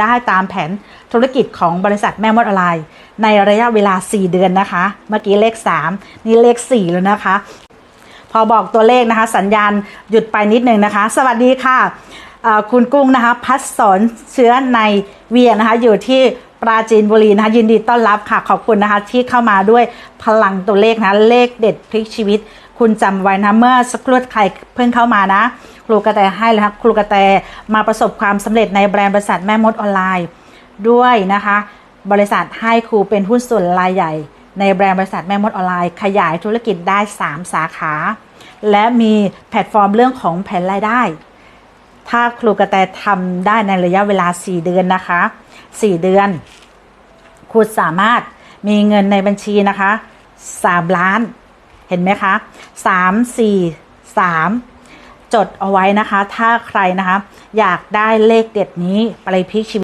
ได้ตามแผนธุรกิจของบริษัทแม่มดออนไลน์ในระยะเวลา 4 เดือนนะคะ เมื่อกี้เลข 3 นี่เลข 4 แล้วนะคะ พอบอกตัวเลขนะคะ สัญญาณหยุดไปนิดนึงนะคะ สวัสดีค่ะ คุณกุ้งนะคะ พัดสอนเชื้อในเวียนะคะ อยู่ที่ ปราจีนบุรีนะคะยินดีต้อนรับค่ะขอบคุณนะคะที่เข้ามาด้วยพลังตัวเลขนะเลขเด็ดพลิกชีวิต คุณจำไว้นะเมื่อสักครู่ใครเพิ่งเข้ามานะ ครูกระแตให้แล้วครับครูกระแตมาประสบความสำเร็จในแบรนด์บริษัทแม่มดออนไลน์ด้วยนะคะ บริษัทให้ครูเป็นหุ้นส่วนรายใหญ่ ในแบรนด์บริษัทแม่มดออนไลน์ขยายธุรกิจได้ 3 สาขา และมีแพลตฟอร์มเรื่องของแผนรายได้ ถ้าครูกระแตทำได้ในระยะเวลา 4 เดือนนะคะ 4 เดือนคุณสามารถมีเงินในบัญชีนะคะ 3 ล้าน เห็นไหมคะ 3 4 3 จดเอาไว้นะคะ ถ้าใครนะคะ อยากได้เลขเด็ดนี้ไปพลิกชีวิต